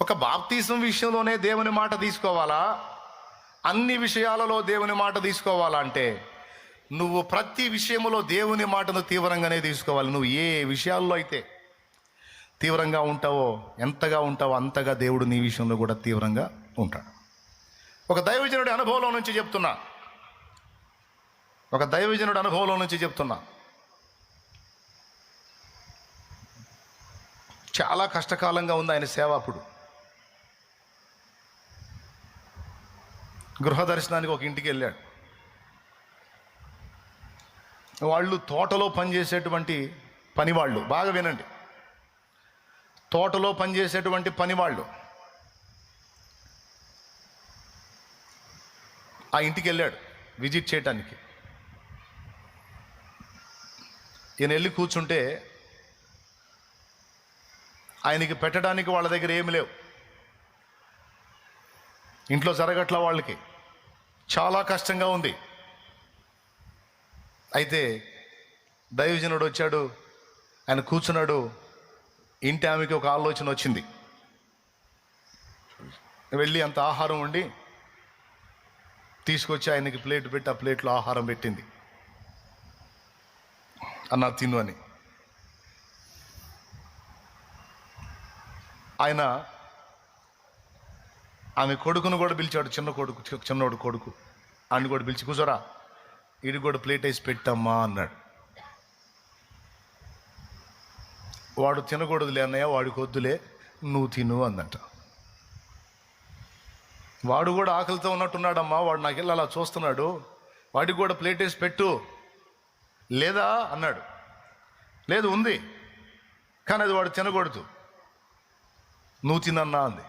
ఒక బాప్తీసం విషయంలోనే దేవుని మాట తీసుకోవాలా? అన్ని విషయాలలో దేవుని మాట తీసుకోవాలా అంటే నువ్వు ప్రతి విషయంలో దేవుని మాటను తీవ్రంగానే తీసుకోవాలి. నువ్వు ఏ విషయాల్లో అయితే తీవ్రంగా ఉంటావో ఎంతగా ఉంటావో అంతగా దేవుడు నీ విషయంలో కూడా తీవ్రంగా ఉంటాడు. ఒక దైవజనుడి అనుభవంలో నుంచి చెప్తున్నా. ఒక దైవజనుడి అనుభవంలో నుంచి చెప్తున్నా. చాలా కష్టకాలంగా ఉంది ఆయన సేవ అప్పుడు. గృహ దర్శనానికి ఒక ఇంటికి వెళ్ళాడు. వాళ్ళు తోటలో పనిచేసేటువంటి పనివాళ్ళు బాగా వినండి. తోటలో పనిచేసేటువంటి పనివాళ్ళు. ఆ ఇంటికి వెళ్ళాడు విజిట్ చేయటానికి. ఈయన వెళ్ళి కూర్చుంటే ఆయనకి పెట్టడానికి వాళ్ళ దగ్గర ఏమి లేవు. ఇంట్లో జరగట్ల వాళ్ళకి. చాలా కష్టంగా ఉంది. అయితే దైవజనుడు వచ్చాడు. ఆయన కూర్చున్నాడు. ఇంటి ఆమెకి ఒక ఆలోచన వచ్చింది. వెళ్ళి అంత ఆహారం ఉండి తీసుకొచ్చి ఆయనకి ప్లేట్ పెట్టి ఆ ప్లేట్లో ఆహారం పెట్టింది. అన్న తిను అని. ఆయన ఆమె కొడుకును కూడా పిలిచాడు చిన్న కొడుకు చిన్నోడు కొడుకు. ఆయన కూడా పిలిచి కూర్చోరా ఈడు కూడా ప్లేట్ వేసి పెట్టమ్మా అన్నాడు. వాడు తినకూడదులే అన్నయ్య వాడికి వద్దులే నువ్వు తిను అందంట వాడు కూడా ఆకలితో ఉన్నట్టున్నాడమ్మా వాడు నాకు వెళ్ళి అలా చూస్తున్నాడు వాడికి కూడా ప్లేట్ వేసి పెట్టు. లేదా? అన్నాడు. లేదు ఉంది కానీ అది వాడు తినకూడదు. నువ్వు తినన్నా అంది.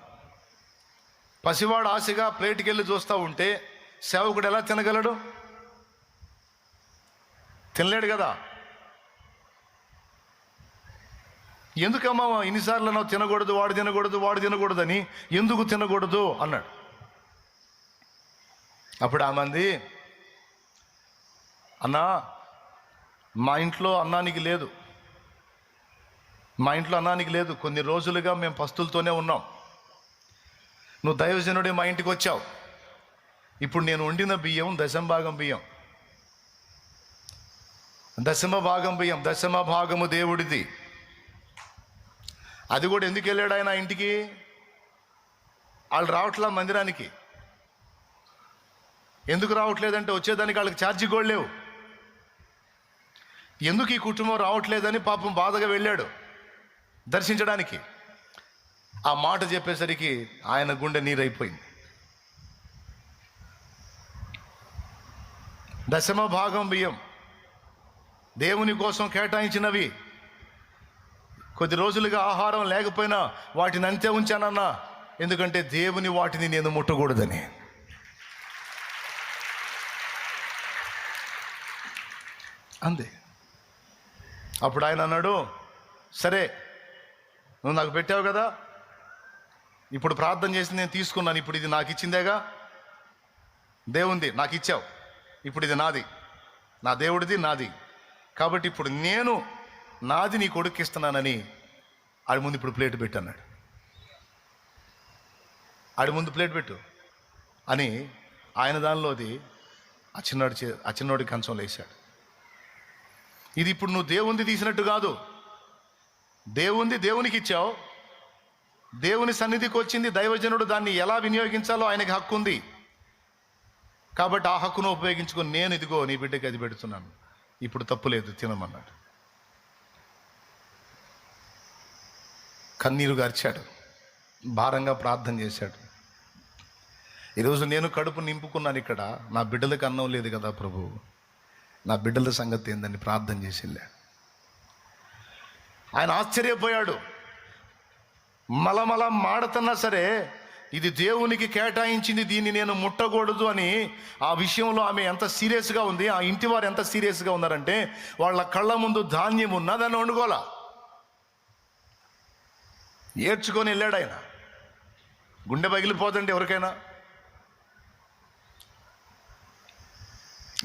పసివాడు ఆశగా ప్లేట్కి వెళ్ళి చూస్తూ ఉంటే సేవకుడు ఎలా తినగలడు? తినలేడు కదా. ఎందుకమ్మా ఇన్నిసార్లు నువ్వు తినకూడదు వాడు తినకూడదు వాడు తినకూడదని ఎందుకు తినకూడదు అన్నాడు. అప్పుడు ఆ మంది అన్నా మా ఇంట్లో అన్నానికి లేదు. మా ఇంట్లో అన్నానికి లేదు. కొన్ని రోజులుగా మేము పస్తులతోనే ఉన్నాం. నువ్వు దైవజనుడే మా ఇంటికి వచ్చావు. ఇప్పుడు నేను వండిన బియ్యం దశమ భాగం బియ్యం. దశమ భాగం బియ్యం దశమ భాగము దేవుడిది. అది కూడా ఎందుకు వెళ్ళాడు ఆయన ఇంటికి? వాళ్ళు రావట్లా మందిరానికి? ఎందుకు రావట్లేదంటే వచ్చేదానికి వాళ్ళకి ఛార్జీ కూడా లేవు. ఎందుకు ఈ కుటుంబం రావట్లేదని పాపం బాధగా వెళ్ళాడు దర్శించడానికి? ఆ మాట చెప్పేసరికి ఆయన గుండె నీరైపోయింది. దశమ భాగం బియ్యం. దేవుని కోసం కేటాయించినవి. కొద్ది రోజులుగా ఆహారం లేకపోయినా వాటిని అంతే ఉంచానన్నా ఎందుకంటే దేవుని వాటిని నేను ముట్టకూడదని. అంది అప్పుడు ఆయన అన్నాడు సరే నువ్వు నాకు పెట్టావు కదా ఇప్పుడు ప్రార్థన చేసి నేను తీసుకున్నాను ఇప్పుడు ఇది నాకు ఇచ్చిందేగా? దేవుంది నాకు ఇచ్చావు. ఇప్పుడు ఇది నాది. నా దేవుడిది నాది. కాబట్టి ఇప్పుడు నేను నాది నీ కొడుకు ఇస్తున్నానని ఆడి ముందు ఇప్పుడు ప్లేట్ పెట్టు అన్నాడు. ఆడి ముందు ప్లేట్ పెట్టు అని ఆయన దానిలోది ఆ చిన్నోడి చే ఆ చిన్నోడి కంచంలో వేశాడు ఇది ఇప్పుడు నువ్వు దేవుంది తీసినట్టు కాదు. దేవుంది దేవునికి ఇచ్చావు. దేవుని సన్నిధికి వచ్చింది దైవజనుడు దాన్ని ఎలా వినియోగించాలో ఆయనకి హక్కు ఉంది. కాబట్టి ఆ హక్కును ఉపయోగించుకొని నేను ఇదిగో నీ బిడ్డకి అది పెడుతున్నాను. ఇప్పుడు తప్పు లేదు తినమన్నాడు. కన్నీరు గార్చాడు. భారంగా ప్రార్థన చేశాడు. ఈరోజు నేను కడుపు నింపుకున్నాను ఇక్కడ. నా బిడ్డలకు అన్నం లేదు కదా ప్రభు. నా బిడ్డల సంగతి ఏందని ప్రార్థన చేసి ఆయన ఆశ్చర్యపోయాడు. మలమల మాడుతున్నా సరే ఇది దేవునికి కేటాయించింది దీన్ని నేను ముట్టకూడదు అని ఆ విషయంలో ఆమె ఎంత సీరియస్గా ఉంది ఆ ఇంటి వారు ఎంత సీరియస్గా ఉన్నారంటే వాళ్ళ కళ్ళ ముందు ధాన్యం ఉన్నా దాన్ని వండుకోలా ఏడ్చుకొని వెళ్ళాడు ఆయన. గుండె పగిలిపోదండి ఎవరికైనా.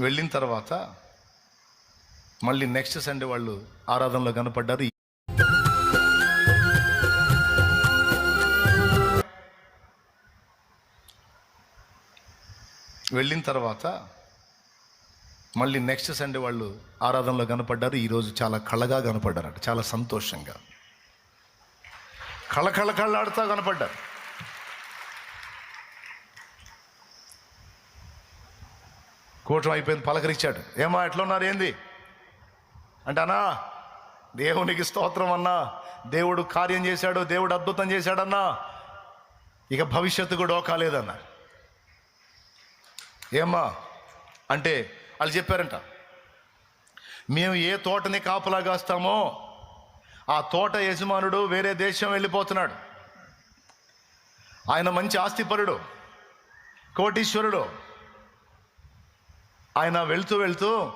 వెళ్ళిన తర్వాత మళ్ళీ నెక్స్ట్ సండే వాళ్ళు ఆరాధనలో కనపడ్డారు. వెళ్ళిన తర్వాత మళ్ళీ నెక్స్ట్ సండే వాళ్ళు ఆరాధనలో కనపడ్డారు. ఈరోజు చాలా కళగా కనపడ్డారట. చాలా సంతోషంగా. కళ కళ కళ్ళాడుతూ కనపడ్డారు. కూటం అయిపోయింది పలకరించాడు. ఏమా ఎట్లా ఉన్నారు ఏంది? అంటే అన్నా దేవునికి స్తోత్రం అన్నా. దేవుడు కార్యం చేశాడు దేవుడు అద్భుతం చేశాడన్నా. ఇక భవిష్యత్తు కూడా కాలేదన్నా ఏమ్మా? అంటే వాళ్ళు చెప్పారంట మేము ఏ తోటని కాపలా కాస్తామో ఆ తోట యజమానుడు వేరే దేశం వెళ్ళిపోతున్నాడు. ఆయన మంచి ఆస్తిపరుడు కోటీశ్వరుడు. ఆయన వెళ్తూ వెళ్తూ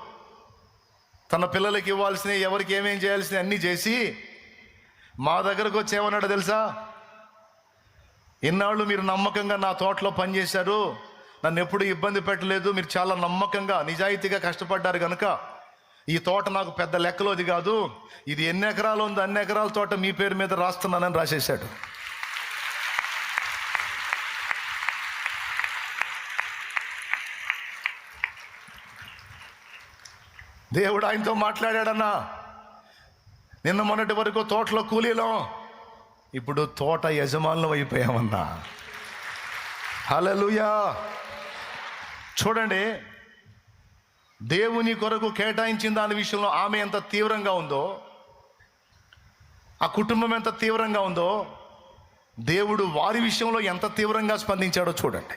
తన పిల్లలకి ఇవ్వాల్సిన ఎవరికి ఏమేం చేయాల్సిన అన్నీ చేసి మా దగ్గరకు వచ్చి తెలుసా? ఇన్నాళ్ళు మీరు నమ్మకంగా నా తోటలో పనిచేశారు నన్ను ఎప్పుడు ఇబ్బంది పెట్టలేదు. మీరు చాలా నమ్మకంగా నిజాయితీగా కష్టపడ్డారు కనుక ఈ తోట నాకు పెద్ద లెక్కలోది కాదు. ఇది ఎన్ని ఎకరాలు ఉంది అన్ని ఎకరాల తోట మీ పేరు మీద రాస్తున్నానని రాసేశాడు. దేవుడు ఆయనతో మాట్లాడాడన్నా నిన్న మొన్నటి వరకు తోటలో కూలీలో ఇప్పుడు తోట యజమానులం అయిపోయామన్నా. హలలుయా చూడండి దేవుని కొరకు కేటాయించిన దాని విషయంలో ఆమె ఎంత తీవ్రంగా ఉందో ఆ కుటుంబం ఎంత తీవ్రంగా ఉందో దేవుడు వారి విషయంలో ఎంత తీవ్రంగా స్పందించాడో చూడండి.